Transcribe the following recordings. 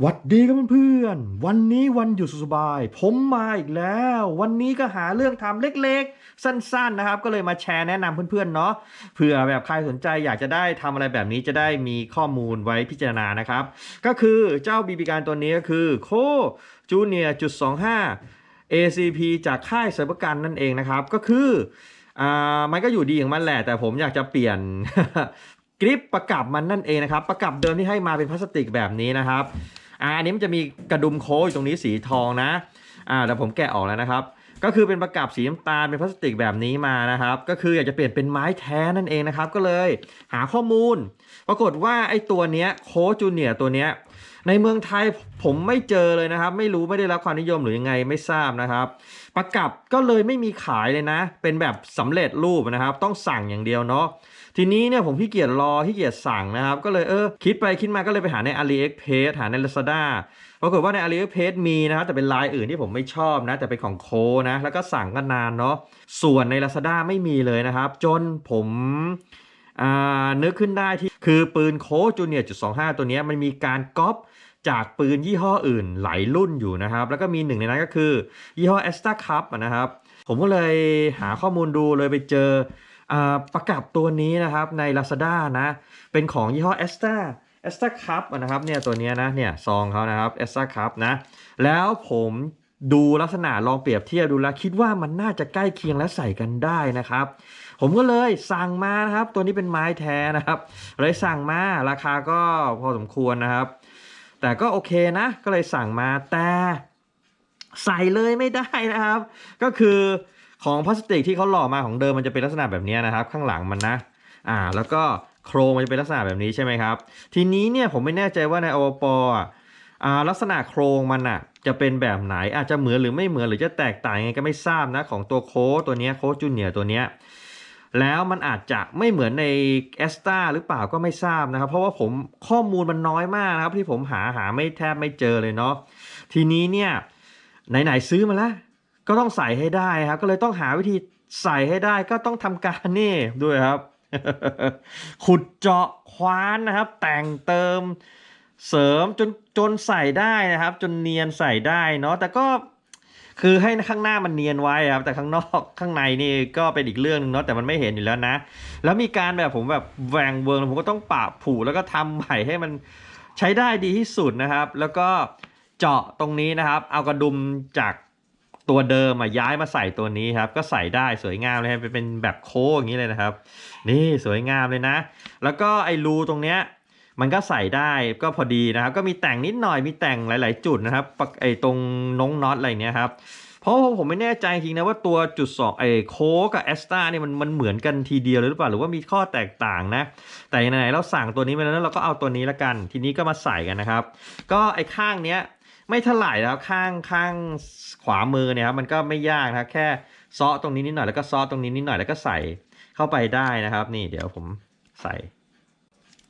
หวัดดีครับเพื่อนๆ วันนี้วันหยุดสุดสบาย ผมมาอีกแล้ว วันนี้ก็หาเรื่องทำเล็กๆ สั้นๆนะครับ ก็เลยมาแชร์แนะนำเพื่อนๆเนาะเผื่อแบบใครสนใจอยากจะได้ทำอะไรแบบนี้จะได้มีข้อมูลไว้พิจารณานะครับ ก็คือเจ้าบีบีการตัวนี้ก็คือโคจูเนียจุด25 ACP จากค่ายเซอร์ประกันนั่นเองนะครับ ก็คืออ่ามันก็อยู่ดีของมันแหละ แต่ผมอยากจะเปลี่ยนกริปประกับมันนั่นเองนะครับ ประกับเดิมที่ให้มาเป็นพลาสติกแบบนี้นะครับ อ่าอันนี้มันจะมีกระดุมโค้งอยู่ตรงนี้สีทองนะอ่าแต่ผมแกะออกแล้วนะครับ ก็คือเป็นประกับสีน้ำตาลเป็นพลาสติกแบบนี้มานะครับ ก็คืออยากจะเปลี่ยนเป็นไม้แท้นั่นเองนะครับ ก็เลยหาข้อมูล ปรากฏว่าไอ้ตัวเนี้ยโค้จูเนียตัวเนี้ย ในเมืองไทยผมไม่เจอเลยนะครับ ไม่รู้ไม่ได้รับความนิยมหรือยังไงไม่ทราบนะครับประกับก็เลยไม่มีขายเลยนะ เป็นแบบสำเร็จรูปนะครับ ต้องสั่งอย่างเดียวเนาะทีนี้เนี่ยผมขี้เกียจรอขี้เกียจสั่งนะครับ ก็เลยเออคิดไปคิดมาก็เลยไปหาใน AliExpress หาใน Lazada ปรากฏว่าใน AliExpress มีนะครับแต่เป็นลายอื่นที่ผมไม่ชอบนะ แต่เป็นของโคนะ แล้วก็สั่งก็นานเนาะส่วนใน Lazada ไม่มีเลยนะครับ จนผม นึกขึ้นได้ที่คือปืนโคจูเนียจุดสองห้าตัวนี้มันมีการก๊อปจากปืนยี่ห้ออื่นหลายรุ่นอยู่นะครับ แล้วก็มีหนึ่งในนั้นก็คือ ยี่ห้อ a s t a Cup อะนะครับ ผมก็เลยหาข้อมูลดูเลยไปเจออประกับตัวนี้นะครับใน Lazada นะ เป็นของยี่ห้อ a s t a a s t a Cup อะนะครับเนี่ยตัวนี้นะเนี่ยซองเขานะครับ a s t a Cup นะ แล้วผม ดูลักษณะลองเปรียบเทียบดูแล้วคิดว่ามันน่าจะใกล้เคียงและใส่กันได้นะครับ ผมก็เลยสั่งมานะครับ ตัวนี้เป็นไม้แท้นะครับ เลยสั่งมาราคาก็พอสมควรนะครับ แต่ก็โอเคนะ ก็เลยสั่งมาแต่ใส่เลยไม่ได้นะครับ ก็คือของพลาสติกที่เขาหล่อมาของเดิมมันจะเป็นลักษณะแบบนี้นะครับ ข้างหลังมันนะ อ่า แล้วก็โครงมันจะเป็นลักษณะแบบนี้ใช่ไหมครับ ทีนี้เนี่ยผมไม่แน่ใจว่าในอวปอะ ลักษณะโครงมันอะจะเป็นแบบไหนอาจจะเหมือนหรือไม่เหมือนหรือจะแตกต่างยังไงก็ไม่ทราบนะของตัวโค้ดตัวเนี้ยโค้ดจูเนียตัวเนี้ยแล้วมันอาจจะไม่เหมือนในแอสตาหรือเปล่าก็ไม่ทราบนะครับ เพราะว่าผมข้อมูลมันน้อยมากนะครับ ที่ผมหาหาไม่แทบไม่เจอเลยเนาะทีนี้เนี่ยไหนๆซื้อมาแล้วก็ต้องใส่ให้ได้ครับ ก็เลยต้องหาวิธีใส่ให้ได้ก็ต้องทำการนี่ด้วยครับ ขุดเจาะคว้านนะครับ แต่งเติม เสริมจนจนใส่ได้นะครับ จนเนียนใส่ได้เนาะแต่ก็คือให้ข้างหน้ามันเนียนไว้ครับแต่ข้างนอกข้างในนี่ก็เป็นอีกเรื่องหนึงเนาะแต่มันไม่เห็นอยู่แล้วนะ แล้วมีการแบบผมแบบแหวงเวิร์งผมก็ต้องปะผูแล้วก็ทำใหม่ให้มันใช้ได้ดีที่สุดนะครับ แล้วก็เจาะตรงนี้นะครับ เอากระดุมจากตัวเดิมมาย้ายมาใส่ตัวนี้ครับ ก็ใส่ได้สวยงามเลยครับเป็นแบบโค้งอย่างนี้เลยนะครับ นี่สวยงามเลยนะ แล้วก็ไอ้รูตรงเนี้ย มันก็ใส่ได้ก็พอดีนะครับ ก็มีแต่งนิดหน่อยมีแต่งหลาย ๆ จุดนะครับไอ้ตรงน้องน็อตอะไรเนี้ยครับเพราะผมไม่แน่ใจจริงนะว่าตัวจุดสองไอ้โคกับแอสตาเนี่ยมันมันเหมือนกันทีเดียวเลยหรือเปล่าหรือว่ามีข้อแตกต่างนะ แต่ไหนเราสั่งตัวนี้มาแล้วเราก็เอาตัวนี้ละกัน ทีนี้ก็มาใส่กันนะครับ ก็ไอ้ข้างเนี้ยไม่เท่าไหร่นะข้างข้างขวามือเนี่ยครับมันก็ไม่ยากนะครับแค่ซาะตรงนี้นิดหน่อยแล้วก็ซาะตรงนี้นิดหน่อยแล้วก็ใส่เข้าไปได้นะครับ นี่เดี๋ยวผมใส่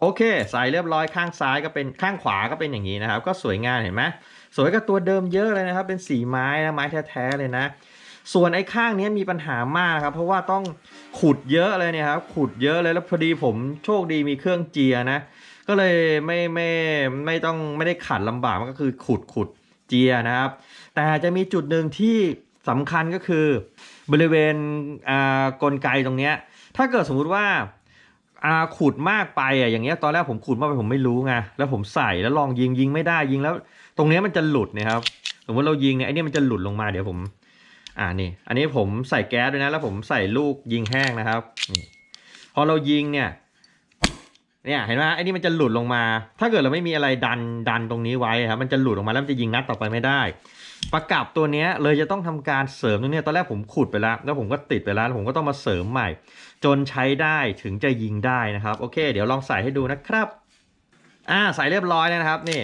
โอเค ใส่เรียบร้อยข้างซ้ายก็เป็นข้างขวาก็เป็นอย่างนี้นะครับ ก็สวยงามเห็นไหมสวยกับตัวเดิมเยอะเลยนะครับ เป็นสีไม้นะไม้แท้ๆเลยนะ ส่วนไอ้ข้างนี้มีปัญหามากครับ เพราะว่าต้องขุดเยอะเลยเนี่ยครับขุดเยอะเลยแล้วพอดีผมโชคดีมีเครื่องเจียนะ ก็เลยไม่ไม่ไม่ต้องไม่ได้ขัดลำบากมันก็คือขุดขุดเจียนะครับ แต่จะมีจุดหนึ่งที่สำคัญก็คือบริเวณกลไกตรงเนี้ยถ้าเกิดสมมุติว่า อาขุดมากไปอะอย่างเงี้ยตอนแรกผมขุดมากไปผมไม่รู้ไงแล้วผมใส่แล้วลองยิงยิงไม่ได้ยิงแล้ว ตรงเนี้ยมันจะหลุดนะครับสมมติเรายิงเนี่ยไอ้นี่มันจะหลุดลงมาเดี๋ยวผม อ่านี่ อันนี้ผมใส่แก๊สด้วยนะ แล้วผมใส่ลูกยิงแห้งนะครับนี่พอเรายิงเนี่ย เนี่ยเห็นไหมไอ้นี่มันจะหลุดลงมา ถ้าเกิดเราไม่มีอะไรดันดันตรงนี้ไว้ครับมันจะหลุดออกมาแล้วมันจะยิงนัดต่อไปไม่ได้ ประกับตัวนี้เลยจะต้องทำการเสริมตรงนี้ตอนแรกผมขุดไปแล้ว แล้วผมก็ติดไปแล้วแล้วผมก็ต้องมาเสริมใหม่ จนใช้ได้ถึงจะยิงได้นะครับ โอเค เดี๋ยวลองใส่ให้ดูนะครับอ่าใส่เรียบร้อยแล้วนะครับนี่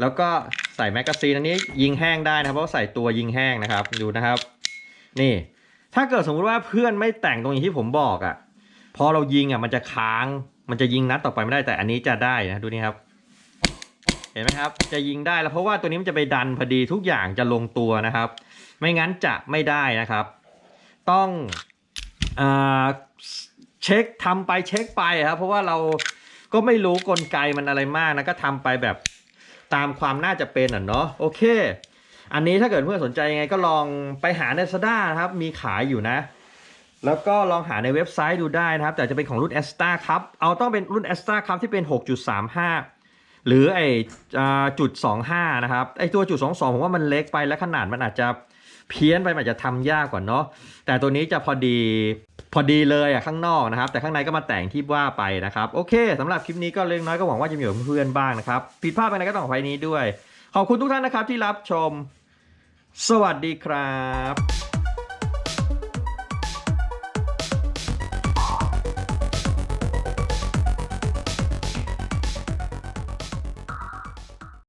แล้วก็ใส่แมกกาซีนอันนี้ยิงแห้งได้นะครับเพราะว่าใส่ตัวยิงแห้งนะครับดูนะครับ นี่ ถ้าเกิดสมมุติว่าเพื่อนไม่แต่งตรงอย่างที่ผมบอกอะ่ะ พอเรายิงอะมันจะค้าง มันจะยิงนัดต่อไปไม่ได้แต่อันนี้จะได้นะดูนี่ครับ เห็นไหมครับ จะยิงได้แล้วเพราะว่าตัวนี้มันจะไปดันพอดีทุกอย่างจะลงตัวนะครับ ไม่งั้นจะไม่ได้นะครับ ต้องอเช็คทำไปเช็คไปครับ เพราะว่าเราก็ไม่รู้กลไกมันอะไรมากนะก็ทำไปแบบตามความน่าจะเป็นอะเนาะโอเค อันนี้ถ้าเกิดเพื่อนสนใจยังไงก็ลองไปหาใน s ด้านะครับ มีขายอยู่นะ แล้วก็ลองหาในเว็บไซต์ดูได้นะครับ แต่จะเป็นของรุ่น a s t a ครับเอาต้องเป็นรุ่น a s t a ครับที่เป็น 6.35 หรือไออ่าจุด 25 นะครับไอตัวจุด 22 ผมว่ามันเล็กไปและขนาดมันอาจจะเพี้ยนไปมันอาจจะทำยากกว่าเนาะแต่ตัวนี้จะพอดีพอดีเลยอะข้างนอกนะครับ แต่ข้างในก็มาแต่งที่ว่าไปนะครับ โอเคสำหรับคลิปนี้ก็เล็กน้อยก็หวังว่าจะมีกับเพื่อนบ้างนะครับผิดพลาดไปไหนก็ต้องขออภัยนี้ด้วย ขอบคุณทุกท่านนะครับที่รับชม สวัสดีครับ